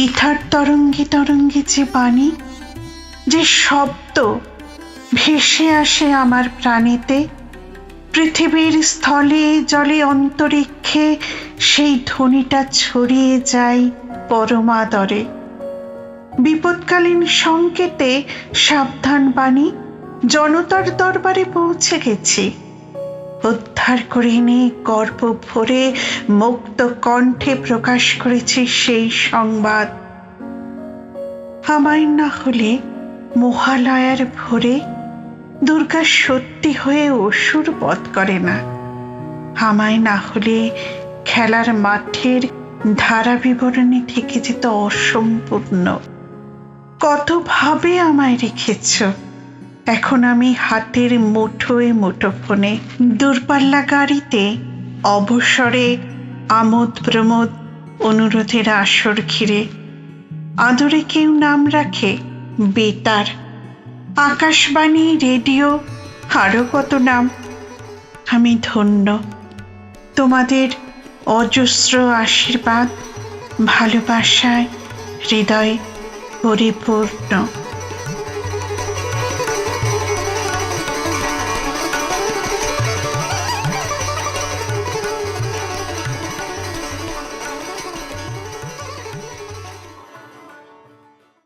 Ether তরঙ্গে তরঙ্গে যে বাণী, যে শব্দ ভেসে আসে আমার প্রাণীতে, পৃথিবীর স্থলে জলে অন্তরিক্ষে সেই ধ্বনিটা ছড়িয়ে যায় পরমাদরে। বিপদকালীন সংকেতে সাবধান বাণী, জনতার দরবারে পৌঁছে গেছি। উদ্ধার করে এনে গর্ব ভরে মুক্ত কণ্ঠে প্রকাশ করেছি সেই সংবাদ। আমায় না হলে মহালয়ার ভোরে দুর্গা সত্যি হয়ে অসুর বধ করে না। আমায় না হলে খেলার মাঠের ধারা বিবরণী থেকে যেত অসম্পূর্ণ। কতভাবে আমায় রেখেছ? এখন আমি হাতের মুঠোয় মুঠোফোনে দূরপাল্লা গাড়িতে অবসরে আমোদ প্রমোদ অনুরোধের আসর ঘিরে। আদরে কেউ নাম রাখে বেতার। আকাশবাণী, রেডিও আরও কত নাম। আমি ধন্য। তোমাদের অজস্র আশীর্বাদ, ভালোবাসায়, হৃদয় পরিপূর্ণ।